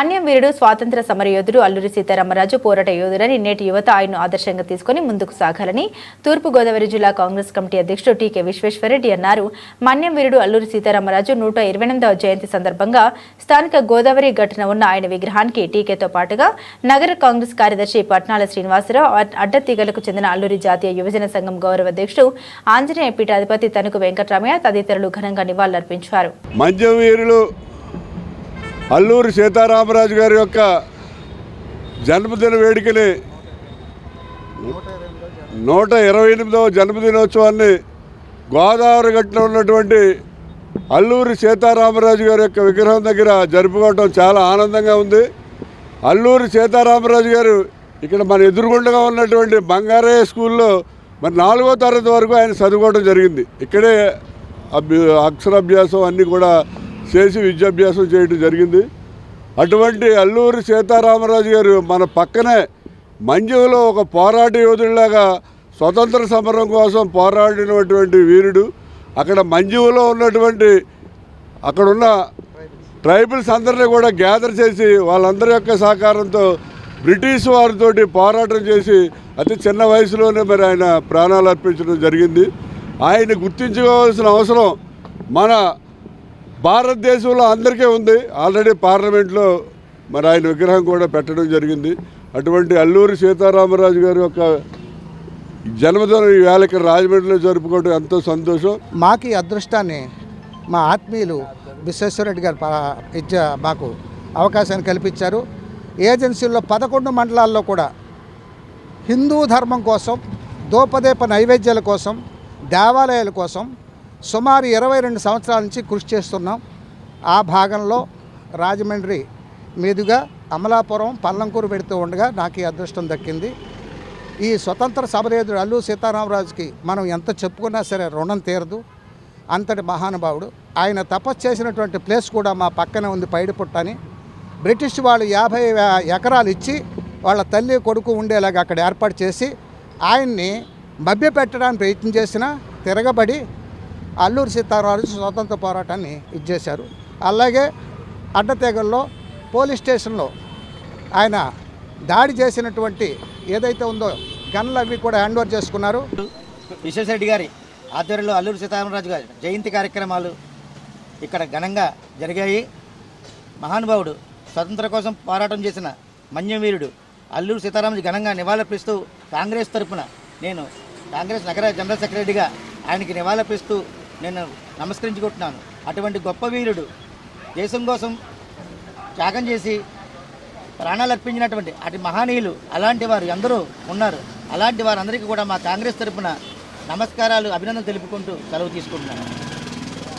అన్యం వీరుడు స్వాతంత్ర సమరయోధుడు అల్లూరి సీతారామరాజు పోరాట యోధుడని నేటి యువత ఆయన్ను ఆదర్శంగా తీసుకుని ముందుకు సాగాలని తూర్పుగోదావరి జిల్లా కాంగ్రెస్ కమిటీ అధ్యక్షుడు టీకే విశ్వేశ్వరరెడ్డి అన్నారు. మన్యం వీరుడు అల్లూరి సీతారామరాజు నూట ఇరవై ఎనిమిదవ జయంతి సందర్భంగా స్థానిక గోదావరి ఘటన ఉన్న ఆయన విగ్రహానికి టీకేతో పాటుగా నగర కాంగ్రెస్ కార్యదర్శి పట్నాల శ్రీనివాసరావు అడ్డతీగలకు చెందిన అల్లూరి జాతీయ యువజన సంఘం గౌరవ అధ్యక్షుడు ఆంజనేయ పీఠాధిపతి తనుకు వెంకటరామయ్య తదితరులు ఘనంగా నివాళులర్పించారు. అల్లూరి సీతారామరాజు గారి యొక్క జన్మదిన వేడుకని నూట ఇరవై ఎనిమిదవ జన్మదినోత్సవాన్ని గోదావరి గట్టున ఉన్నటువంటి అల్లూరి సీతారామరాజు గారి యొక్క విగ్రహం దగ్గర జరుపుకోవటం చాలా ఆనందంగా ఉంది. అల్లూరి సీతారామరాజు గారు ఇక్కడ మన ఎదురుగుండగా ఉన్నటువంటి బంగారయ్య స్కూల్లో మరి నాలుగో తరగతి వరకు ఆయన చదువుకోవడం జరిగింది. ఇక్కడే అభ్య అక్షరాభ్యాసం అన్నీ కూడా చేసి విద్యాభ్యాసం చేయడం జరిగింది. అటువంటి అల్లూరి సీతారామరాజు గారు మన పక్కనే మంజులో ఒక పోరాట యోధుడిలాగా స్వతంత్ర సమరం కోసం పోరాడినటువంటి వీరుడు. అక్కడ మంజువులో ఉన్నటువంటి అక్కడున్న ట్రైబల్స్ అందరినీ కూడా గ్యాదర్ చేసి వాళ్ళందరి యొక్క సహకారంతో బ్రిటిష్ వారితోటి పోరాటం చేసి అతి చిన్న వయసులోనే మరి ఆయన ప్రాణాలు అర్పించడం జరిగింది. ఆయన గుర్తించుకోవాల్సిన అవసరం మన భారతదేశంలో అందరికీ ఉంది. ఆల్రెడీ పార్లమెంట్లో మరి ఆయన విగ్రహం కూడా పెట్టడం జరిగింది. అటువంటి అల్లూరి సీతారామరాజు గారి యొక్క జన్మదిన వేళకి ఇక్కడ రాజమండ్రిలో జరుపుకోవడం ఎంతో సంతోషం. మాకు ఈ అదృష్టాన్ని మా ఆత్మీయులు విశ్వేశ్వరరెడ్డి గారు ప- ఇచ్చ మాకు అవకాశాన్ని కల్పించారు. ఏజెన్సీల్లో పదకొండు మండలాల్లో కూడా హిందూ ధర్మం కోసం దోపదేప నైవేద్యాల కోసం దేవాలయాల కోసం సుమారు ఇరవై రెండు సంవత్సరాల నుంచి కృషి చేస్తున్నాం. ఆ భాగంలో రాజమండ్రి మీదుగా అమలాపురం పల్లంకూరు పెడుతూ ఉండగా నాకు ఈ అదృష్టం దక్కింది. ఈ స్వతంత్ర సమరయోధుడు అల్లు సీతారామరాజుకి మనం ఎంత చెప్పుకున్నా సరే రుణం తీరదు. అంతటి మహానుభావుడు. ఆయన తపస్సు చేసినటువంటి ప్లేస్ కూడా మా పక్కనే ఉంది పైడిపుట్టని బ్రిటిష్ వాళ్ళు యాభై ఎకరాలు ఇచ్చి వాళ్ళ తల్లి కొడుకు ఉండేలాగా అక్కడ ఏర్పాటు చేసి ఆయన్ని మభ్యపెట్టడానికి ప్రయత్నం చేసినా తిరగబడి అల్లూరి సీతారామరాజు స్వాతంత్ర పోరాటాన్ని ఇచ్చేశారు అలాగే అడ్డతెగల్లో పోలీస్ స్టేషన్లో ఆయన దాడి చేసినటువంటి ఏదైతే ఉందో గన్లు అవి కూడా హ్యాండ్ ఓవర్ చేసుకున్నారు. విశ్వేశ్వరరెడ్డి గారి ఆధ్వర్యంలో అల్లూరి సీతారామరాజు గారి జయంతి కార్యక్రమాలు ఇక్కడ ఘనంగా జరిగాయి. మహానుభావుడు స్వతంత్ర కోసం పోరాటం చేసిన మన్యవీరుడు అల్లూరి సీతారామరాజు ఘనంగా నివాళులర్పిస్తూ కాంగ్రెస్ తరపున నేను కాంగ్రెస్ నగర జనరల్ సెక్రటరీగా ఆయనకి నివాళులర్పిస్తూ నేను నమస్కరించుకుంటున్నాను. అటువంటి గొప్ప వీరుడు దేశం కోసం త్యాగం చేసి ప్రాణాలు అర్పించినటువంటి అటు మహనీయులు అలాంటి వారు ఎందరూ ఉన్నారు. అలాంటి వారందరికీ కూడా మా కాంగ్రెస్ తరపున నమస్కారాలు అభినందనలు తెలుపుకుంటూ సెలవు తీసుకుంటున్నాను.